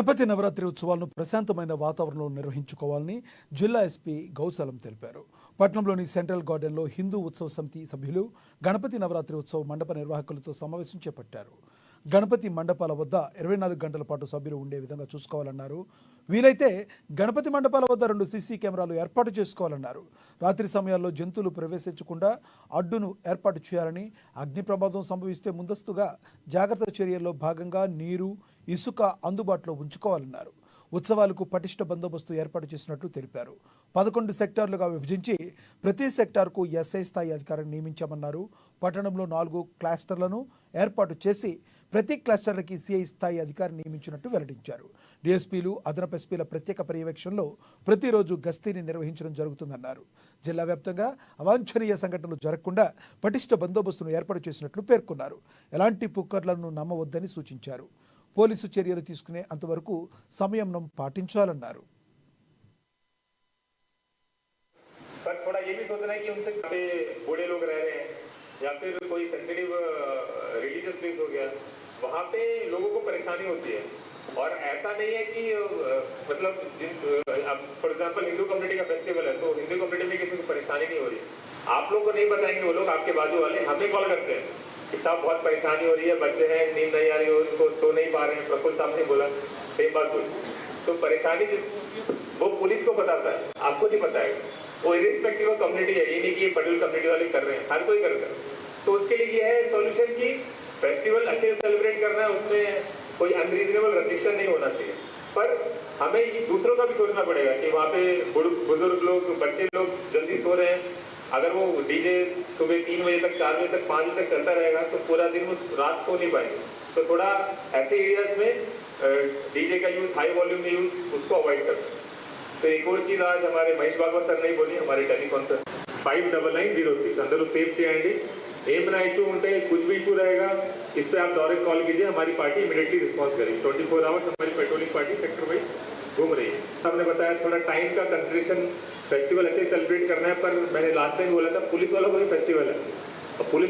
గణపతి నవరాత్రి ఉత్సవాలను ప్రశాంతమైన వాతావరణంలో నిర్వహించుకోవాలని జిల్లా ఎస్పీ గౌసలం తెలిపారు. పట్నంలోని సెంట్రల్ గార్డెన్లో హిందూ ఉత్సవ సమితి సభ్యులు గణపతి నవరాత్రి ఉత్సవ మండప నిర్వాహకులతో సమావేశం చేపట్టారు. గణపతి మండపాల వద్ద ఇరవై నాలుగు గంటల పాటు సభ్యులు ఉండే విధంగా చూసుకోవాలన్నారు. వీలైతే గణపతి మండపాల వద్ద రెండు సీసీ కెమెరాలు ఏర్పాటు చేసుకోవాలన్నారు. రాత్రి సమయాల్లో జంతువులు ప్రవేశించకుండా అడ్డును ఏర్పాటు చేయాలని అగ్ని ప్రమాదం సంభవిస్తే ముందస్తుగా జాగ్రత్త చర్యల్లో భాగంగా నీరు ఇసుక అందుబాటులో ఉంచుకోవాలన్నారు. ఉత్సవాలకు పటిష్ట బందోబస్తు ఏర్పాటు చేసినట్లు తెలిపారు. పదకొండు సెక్టార్లుగా విభజించి ప్రతి సెక్టార్కు ఎస్ఐ స్థాయి అధికారిని నియమించామన్నారు. పట్టణంలో నాలుగు క్లాస్టర్లను ఏర్పాటు చేసి ప్రతి క్లస్టర్లకి సిఐ స్థాయి అధికారిని నియమించినట్టు వెల్లడించారు డీఎస్పీలు అదనపు ఎస్పీల ప్రత్యేక పర్యవేక్షణలో ప్రతిరోజు గస్తీని నిర్వహించడం జరుగుతుందన్నారు జిల్లా వ్యాప్తంగా అవాంఛనీయ సంఘటనలు జరగకుండా పటిష్ట బందోబస్తును ఏర్పాటు చేసినట్లు పేర్కొన్నారు ఎలాంటి పుక్కర్లను నమ్మవద్దని సూచించారు పోలీసు చర్యలు తీసుకునే అంతవరకు సంయమనం పాటించాలన్నారు पर थोड़ा ये भी सोचना है कि उनसे पे बूढ़े लोग रह रहे हैं या फिर कोई सेंसिटिव रिलीजियस प्लेस हो गया वहाँ पे लोगों को परेशानी होती है। और ऐसा नहीं है कि मतलब फॉर एग्जांपल हिंदू कम्युनिटी का फेस्टिवल है तो हिंदू कम्युनिटी में किसी को परेशानी नहीं हो रही। आप लोग को नहीं बताएँगे वो लोग, आपके बाजू वाले, हमें कॉल करते हैं कि साहब, बहुत परेशानी हो रही है, बच्चे हैं, नींद नहीं आ रही है उनको सो नहीं पा रहे हैं, प्रफुल्ल साहब ने बोला सेम बात बोली तो परेशानी जिस, वो पुलिस को बताता है, आपको नहीं बताएगा वो इरिस्पेक्टिव कम्युनिटी है, ये नहीं कि पटेल कम्युनिटी वाले कर रहे हैं, हर कोई कर रहा है। तो उसके लिए ये है सॉल्यूशन कि फेस्टिवल अच्छे से सेलिब्रेट करना है, उसमें कोई अनरीजनेबल रेस्ट्रिक्शन नहीं होना चाहिए पर हमें ये दूसरों का भी सोचना पड़ेगा कि वहाँ पे बुढ़- बुजुर्ग लोग बच्चे लोग जल्दी सो रहे हैं अगर वो डीजे सुबह तीन बजे तक चार बजे तक पाँच बजे तक चलता रहेगा तो पूरा दिन वो रात सो नहीं पाएंगे तो थोड़ा ऐसे एरियाज में डीजे का यूज हाई वॉल्यूम में यूज उसको अवॉइड करना तो एक और चीज आज हमारे महेश भागवत सर ने बोली हमारे teleconference five double nine zero six अंदर సేఫ్ చేయండి एम ना इशू उल्टे कुछ भी इशू रहेगा, इस पर आप डायरेक्ट कॉल कीजिए, हमारी पार्टी इमिडियटली रिस्पॉन्स करेगी। ट्वेंटी फोर आवर्स हमारी पेट्रोलिंग पार्टी सेक्टर वाइज घूम रही है। हमने बताया थोड़ा टाइम का कंसिडरेशन फेस्टिवल अच्छे सेलिब्रेट करना है, पर मैंने लास्ट टाइम बोला था, पुलिस वालों का भी फेस्टिवल है। और पुलिस